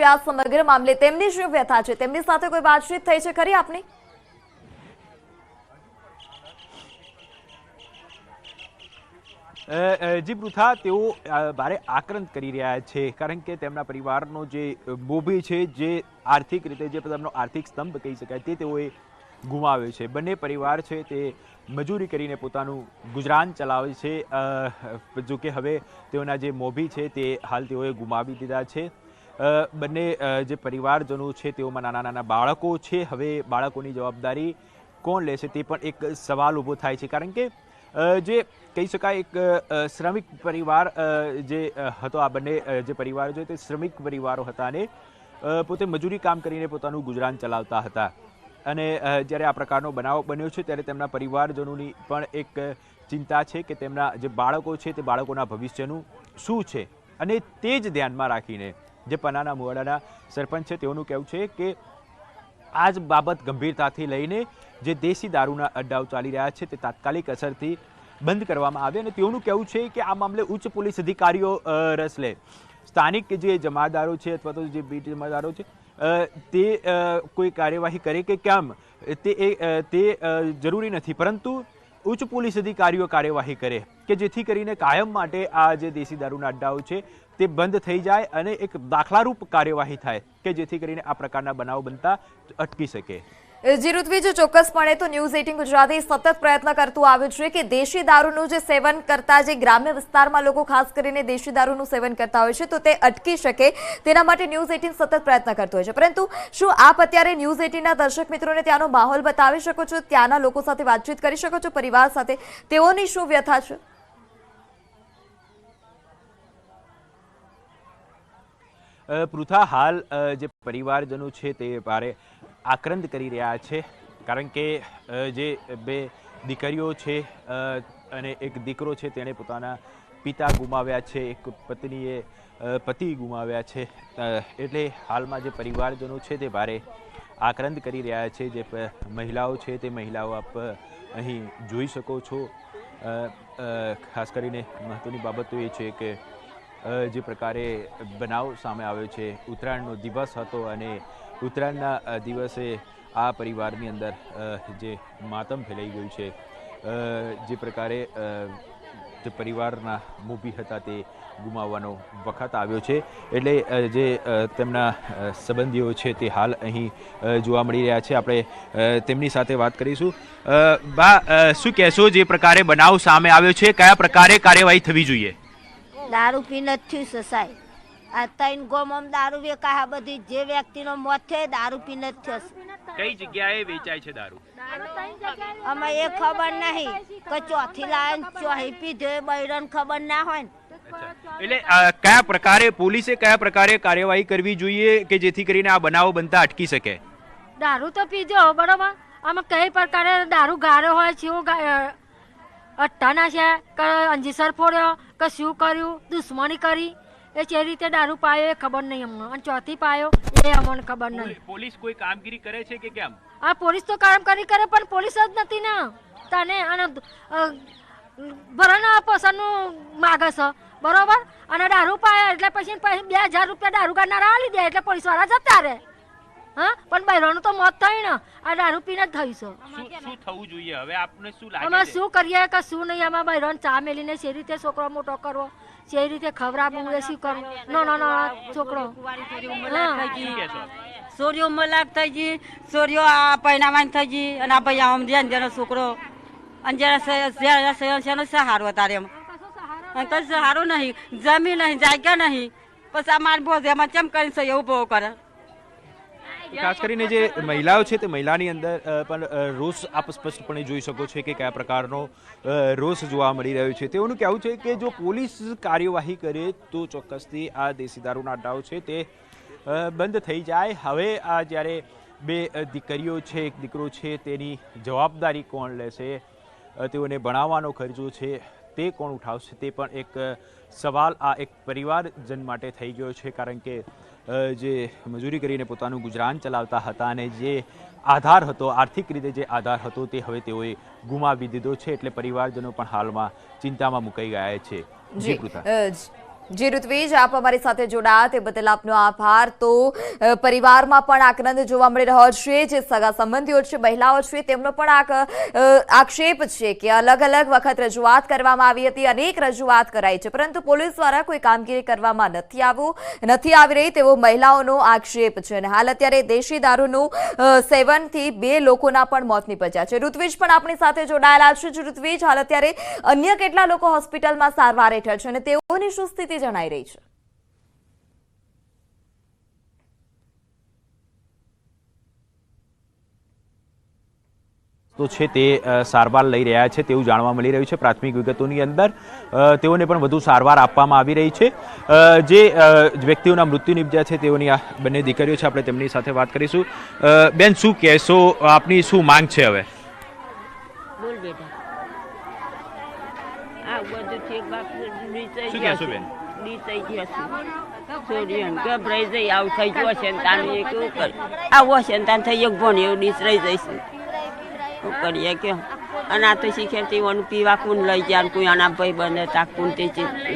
છે આ સમગ્ર મામલે. તેમની શું વ્યથા છે? તેમની સાથે કોઈ વાતચીત થઈ છે ખરી આપની? જી પૃથા, તેઓ ભારે આક્રંદ કરી રહ્યા છે, કારણ કે તેમના પરિવારનો જે બોભી છે, જે આર્થિક રીતે, જે તેમનો આર્થિક સ્તંભ કહી શકાય, તે તેઓએ ગુમાવ્યો છે. બંને પરિવાર છે તે મજૂરી કરીને પોતાનું ગુજરાન ચલાવે છે. જો કે હવે તેઓના જે મોભી છે તે હાલ તેઓએ ગુમાવી દીધા છે. બંને જે પરિવારજનો છે તેઓમાં નાના નાના બાળકો છે. હવે બાળકોની જવાબદારી કોણ લેશે તે પણ એક સવાલ ઊભો થાય છે. કારણ કે જે કહી શકાય એક શ્રમિક પરિવાર જે હતો આ બંને જે પરિવારો છે તે શ્રમિક પરિવારો હતા અને પોતે મજૂરી કામ કરીને પોતાનું ગુજરાન ચલાવતા હતા. અને જ્યારે આ પ્રકારનો બનાવ બન્યો છે ત્યારે તેમના પરિવારજનોની પણ એક ચિંતા છે કે તેમના જે બાળકો છે તે બાળકોના ભવિષ્યનું શું છે? અને તે જ ધ્યાનમાં રાખીને જે પનાના મુવાડાના સરપંચ છે તેઓનું કહેવું છે કે આ જ બાબત ગંભીરતાથી લઈને જે દેશી દારૂના અડ્ડાઓ ચાલી રહ્યા છે તે તાત્કાલિક અસરથી બંધ કરવામાં આવે અને તેઓનું કહેવું છે કે આ મામલે ઉચ્ચ પોલીસ અધિકારીઓ રસ લે. સ્થાનિક જે જમાદારો છે અથવા તો જે બીટ જમાદારો છે તે કોઈ કાર્યવાહી કરે કે કેમ? તે એ, તે જરૂરી નથી. પરંતુ ઉચ્ચ પોલીસ અધિકારીઓ કાર્યવાહી કરે કે જેથી કરીને કાયમ માટે આ જે દેશી દારૂના અડ્ડાઓ છે તે બંધ થઈ જાય અને એક દાખલારૂપ કાર્યવાહી થાય કે જેથી કરીને આ પ્રકારના બનાવ બનતા અટકી શકે. જી ઋત્વિજ, ચોક્કસપણે તો ન્યૂઝ એટીન ગુજરાતી સતત પ્રયત્ન કરતું આવ્યું છે કે દેશી દારૂનું જે સેવન કરતા જે ગ્રામ્ય વિસ્તારમાં લોકો, ખાસ કરીને દેશી દારૂનું સેવન કરતા હોય છે, તો તે અટકી શકે. તેના માટે ન્યૂઝ એટીન સતત પ્રયત્ન કરતું હોય છે. પરંતુ શું આપ અત્યારે ન્યૂઝ એટીનના દર્શક મિત્રોને ત્યાંનો માહોલ બતાવી શકો છો? ત્યાંના લોકો સાથે વાતચીત કરી શકો છો? પરિવાર સાથે? તેઓની શું વ્યથા છે? પૃથા હાલ જે પરિવારજનો છે તે ભારે આક્રંદ કરી રહ્યા છે. કારણ કે જે બે દીકરીઓ છે અને એક દીકરો છે, તેણે પોતાના પિતા ગુમાવ્યા છે, એક પત્નીએ પતિ ગુમાવ્યા છે. એટલે હાલમાં જે પરિવારજનો છે તે ભારે આક્રંદ કરી રહ્યા છે. જે મહિલાઓ છે તે મહિલાઓ આપ, અહીં જોઈ શકો છો. ખાસ કરીને મહત્ત્વની બાબત તો એ છે કે જે પ્રકારે બનાવ સામે આવ્યો છે. ઉત્તરાયણનો દિવસ હતો અને ઉત્તરાયણના દિવસે આ પરિવારની અંદર જે માતમ ફેલાઈ ગયું છે. જે પ્રકારે જે પરિવારના મૂભી હતા તે ગુમાવવાનો વખત આવ્યો છે. એટલે જે તેમના સંબંધીઓ છે તે હાલ અહીં જોવા મળી રહ્યા છે. આપણે તેમની સાથે વાત કરીશું. બા શું કહેશો જે પ્રકારે બનાવ સામે આવ્યો છે? કયા પ્રકારે કાર્યવાહી થવી જોઈએ? દારૂ પીને જ થયું છે સાહેબ આ ત્રણ ગોમમ દારૂ વેકા આ બધી જે વ્યક્તિનો મોત થયો દારૂ પીને જ થયો. કઈ જગ્યાએ વેચાય છે દારૂ? અમે એ ખબર નહીં. કે ચોથી લાઈન ચોહી પીધો એ બૈરન ખબર ના હોય ને. એટલે કયા પ્રકારે પોલીસે કયા પ્રકારે કાર્યવાહી કરવી જોઈએ કે જેથી કરીને આ બનાવો બનતા અટકી શકે? દારૂ તો પીજો બરોબર. આમાં કઈ પ્રકારે દારૂ ગાળ્યો હોય છે અઠ્ઠાના છે અંજીસર ફોડ્યો કે શું કર્યું? દુશ્મની કરી? એ જે રીતે દારૂ પાયો એ ખબર નહીં અમને. અને ચોથી પાયો એ અમને ખબર નહીં. પોલીસ કોઈ કામગીરી કરે છે કે કેમ? આ પોલીસ તો કામ કરી પણ પોલીસ જ નથી ને. તને અને અ, ભરાના પસંદનું માગે છે. બરોબર? અને દારૂ પાયા એટલે પછી પછી બે હજાર રૂપિયા દારૂ કાઢનારા આલી દે એટલે પોલીસવાળા જતા રહે. હા? પણ બૈરાનું તો મોત થયું ને. આ દારૂ પીને જ થયું છે શું શું થવું જોઈએ? હવે આપણે શું અમે શું કરીએ કે શું નહીં? આમાં બૈરાન ચા મેલીને જે રીતે છોકરો મોટો કરવો? જે રીતે ખવડાવવું એ શું કરવું? નો નો નો છોકરો. સોરીઓ મલાક થઈ ગઈ. સોરીઓ આ પૈનામાં થઈ ગઈ. અને આ ભાઈ આમ અંજાનો છોકરો. અંજારા શેનો સહારો તારે એમ. અને તો સહારો નહીં. જમીન નહીં જાગ્યા નહીં. પછી આ મારી બોસ એમાં ચમ કરીને છે એવું બહુ કરે? ખાસ કરીને જે મહિલાઓ છે તે મહિલાની અંદર પણ રોષ આપ સ્પષ્ટપણે જોઈ શકો છો કે કયા પ્રકારનો રોષ જોવા મળી રહ્યો છે. તેઓનું કહેવું છે કે જો પોલીસ કાર્યવાહી કરે તો ચોક્કસથી આ દેશી દારૂના અડ્ડાઓ છે તે બંધ થઈ જાય. હવે આ જ્યારે બે દીકરીઓ છે, એક દીકરો છે તેની જવાબદારી કોણ લેશે તેઓને ભણાવવાનો ખર્ચો છે. તે કોણ ઉઠાવશે તે પણ એક સવાલ આ એક પરિવારજન માટે થઈ ગયો છે કારણ કે જે મજૂરી કરીને પોતાનું ગુજરાન ચલાવતા હતા અને જે આધાર હતો આર્થિક રીતે જે આધાર હતો તે હવે તેઓએ ગુમાવી દીધો છે એટલે પરિવારજનો પણ હાલમાં ચિંતામાં મુકાઈ ગયા છે. જી જી ઋત્વેજ, આપ અમારી સાથે જોડાયા. તે બદલ આપનો આભાર. તો પરિવારમાં પણ આક્રંદ જોવા મળી રહ્યો છે, જે સગા સંબંધીઓ છે, મહિલાઓ છે, તેમનો પણ આક્ષેપ છે કે અલગ અલગ વખત રજૂઆત કરવામાં આવી હતી, અનેક રજૂઆત કરાઈ છે. પરંતુ પોલીસ દ્વારા કોઈ કામગીરી કરવામાં નથી આવું, નથી આવી રહી તેવો મહિલાઓનો આક્ષેપ છે. અને હાલ અત્યારે દેશી દારૂનું સેવનથી બે લોકોના પણ મોત નીપજ્યા છે. ઋત્વિજ પણ આપણી સાથે જોડાયેલા છે. ઋત્વિજ, હાલ અત્યારે અન્ય કેટલા લોકો હોસ્પિટલમાં સારવાર હેઠળ છે અને તેઓની શું સ્થિતિ જણાઈ રહી છે. તો છે તે સારવાર લઈ રહ્યા છે તેવું જાણવા મળી રહ્યું છે પ્રાથમિક વિગતોની અંદર. તેઓને પણ વધુ સારવાર આપવામાં આવી રહી છે. જે વ્યક્તિઓના મૃત્યુ નિપજ્યા છે તેઓની આ બંને દીકરીઓ છે આપણે તેમની સાથે વાત કરીશું. બેન શું કહેશો? આપની શું માંગ છે હવે? શું કહેશો છે. બેન? થઈ ગયા છે. છોડીઓને ગભરાઈ જઈ આવું થઈ ગયું હશે ને તાનું એ કેવું કરે? આવું હશે ને તાન થઈ એક ભણ એવું રહી જઈશું. શું કરીએ કે? અને આ તો શીખે તેઓનું પીવા કોણ લઈ ગયા કોઈ આના ભાઈ બને તા કોણ તે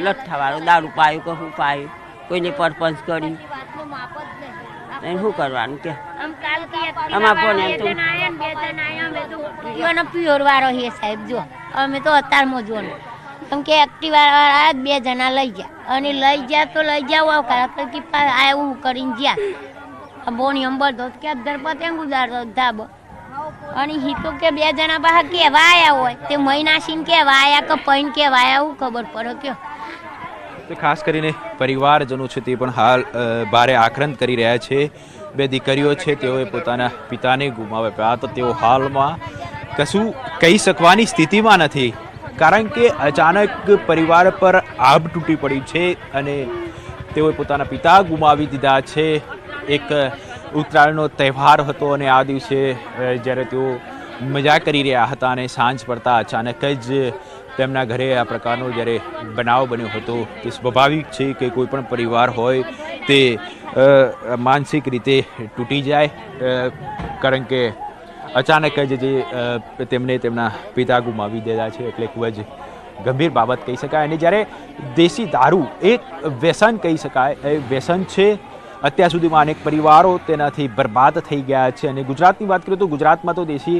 લઠ્ઠાવાળો દારૂ પાયું કે શું પાયું? કોઈને પરપંચ કર્યું શું કરવાનું કે? આમાં પણ એમ તો પીવાનો પ્યોર વાળો હે સાહેબ જો. અમે તો અત્યારમાં જો કેમ કે એક્ટિવા વાળા બે જણા લઈ ગયા. અને લઈ ગયા તો લઈ જાવ આવકાર કે આવું કરીને ગયા. બોણી અંબર તો કે ધરપતે ગુજારતો ધાબો. અને હી તો કે બે જણા બહાર કેવા આયા હોય. તે મહિનાસીન કેવા આયા કે પૈન કેવા આયા એવું ખબર પડે તો ખાસ કરીને પરિવારજનો છે તે પણ હાલ ભારે આક્રંદ કરી રહ્યા છે. બે દીકરીઓ છે, તેઓએ પોતાના પિતાને ગુમાવ્યા. તો તેઓ હાલમાં કશું કહી શકવાની સ્થિતિમાં નથી. કારણ કે અચાનક પરિવાર પર આભ તૂટી પડી છે અને તેઓએ પોતાના પિતા ગુમાવી દીધા છે. એક ઉત્તરાયણનો તહેવાર હતો અને આ દિવસે જ્યારે તેઓ મજા કરી રહ્યા હતા અને સાંજ પડતા અચાનક જ તેમના ઘરે આ પ્રકારનો જ્યારે બનાવ બન્યો હતો તે સ્વાભાવિક છે કે કોઈ પણ પરિવાર હોય તે માનસિક રીતે તૂટી જાય કારણ કે અચાનક જ જે તેમને તેમના પિતા ગુમાવી દીધા છે એટલે ખૂબ જ ગંભીર બાબત કહી શકાય. અને જ્યારે દેશી દારૂ એક વ્યસન કહી શકાય, એ વ્યસન છે, અત્યાર સુધીમાં અનેક પરિવારો તેનાથી બરબાદ થઈ ગયા છે. અને ગુજરાતની વાત કરીએ તો ગુજરાતમાં તો દેશી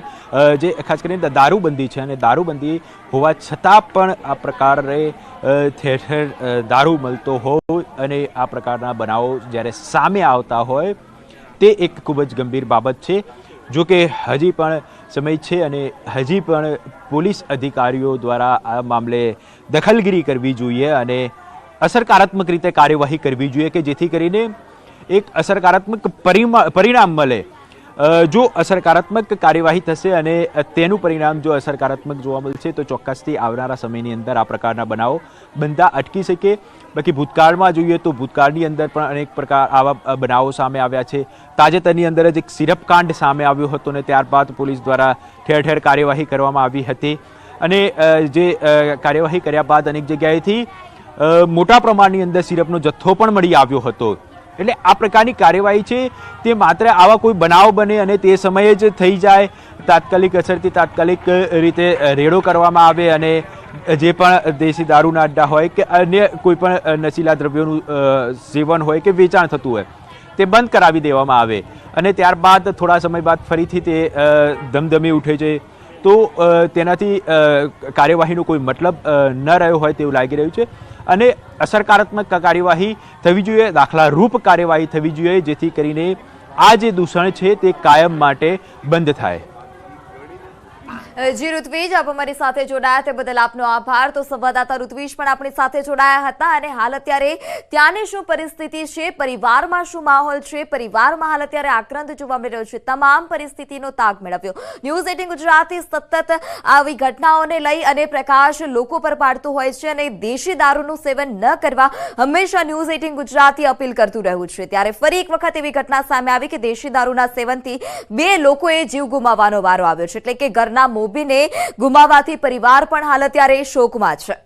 જે ખાસ કરીને દારૂબંધી છે અને દારૂબંધી હોવા છતાં પણ આ પ્રકારે ઠેર ઠેર દારૂ મળતો હોય અને આ પ્રકારના બનાવો જ્યારે સામે આવતા હોય, તે એક ખૂબ જ ગંભીર બાબત છે. જો કે હજી પણ સમય છે અને હજી પણ પોલીસ અધિકારીઓ દ્વારા આ મામલે દખલગીરી કરવી જોઈએ અને અસરકારાત્મક રીતે કાર્યવાહી કરવી જોઈએ કે જેથી કરીને એક અસરકારાત્મક પરિણામ મળે. જો અસરકારાત્મક કાર્યવાહી થશે અને તેનું પરિણામ જો અસરકારાત્મક જોવા મળશે, તો ચોક્કસથી આવનારા સમયની અંદર આ પ્રકારના બનાવો બનતા અટકી શકે. બાકી ભૂતકાળમાં જોઈએ તો ભૂતકાળની અંદર પણ અનેક પ્રકાર આવા બનાવો સામે આવ્યા છે. તાજેતરની અંદર જ એક સિરપ કાંડ સામે આવ્યો હતો ને ત્યારબાદ પોલીસ દ્વારા ઠેર ઠેર કાર્યવાહી કરવામાં આવી હતી. અને જે કાર્યવાહી કર્યા બાદ અનેક જગ્યાએથી મોટા પ્રમાણની અંદર સિરપનો જથ્થો પણ મળી આવ્યો હતો. એટલે આ પ્રકારની કાર્યવાહી છે. તે માત્ર આવા કોઈ બનાવ બને અને તે સમયે જ થઈ જાય. તાત્કાલિક અસરથી તાત્કાલિક રીતે રેડો કરવામાં આવે અને જે પણ દેશી દારૂના અડ્ડા હોય કે અન્ય કોઈ પણ નશીલા દ્રવ્યોનું સેવન હોય કે વેચાણ થતું હોય, તે બંધ કરાવી દેવામાં આવે. અને ત્યારબાદ થોડા સમય બાદ ફરીથી તે ધમધમી ઉઠે છે. તો તેનાથી કાર્યવાહીનો કોઈ મતલબ ન રહ્યો હોય તેવું લાગી રહ્યું છે. અને અસરકારાત્મક કાર્યવાહી થવી જોઈએ દાખલા રૂપ કાર્યવાહી થવી જોઈએ, જેથી કરીને આ જે દૂષણ છે તે કાયમ માટે બંધ થાય. જી ઋત્વિજ, આપ અમારી સાથે જોડાયા તે બદલ આપનો આભાર. તો સંવાદદાતા ઋત્વિજ પણ આપણી સાથે જોડાયા હતા અને હાલ અત્યારે ત્યાંની શું પરિસ્થિતિ છે, પરિવારમાં શું માહોલ છે, પરિવારમાં હાલ અત્યારે આક્રંદ જોવા મળી રહ્યો છે. તમામ પરિસ્થિતિનો તાગ મેળવ્યો. ન્યૂઝ એટીન ગુજરાતી સતત આવી ઘટનાઓને લઈ અને પ્રકાશ લોકો પર પાડતું હોય છે અને દેશી દારૂનું સેવન ન કરવા હંમેશા ન્યૂઝ એટીન ગુજરાતી અપીલ કરતું રહ્યું છે. ત્યારે ફરી એક વખત એવી ઘટના સામે આવી કે દેશી દારૂના સેવનથી બે લોકોએ જીવ ગુમાવવાનો વારો આવ્યો છે. એટલે કે ઘરના મોભીને ગુમાવવાથી પરિવાર પણ હાલ અત્યારે શોકમાં છે.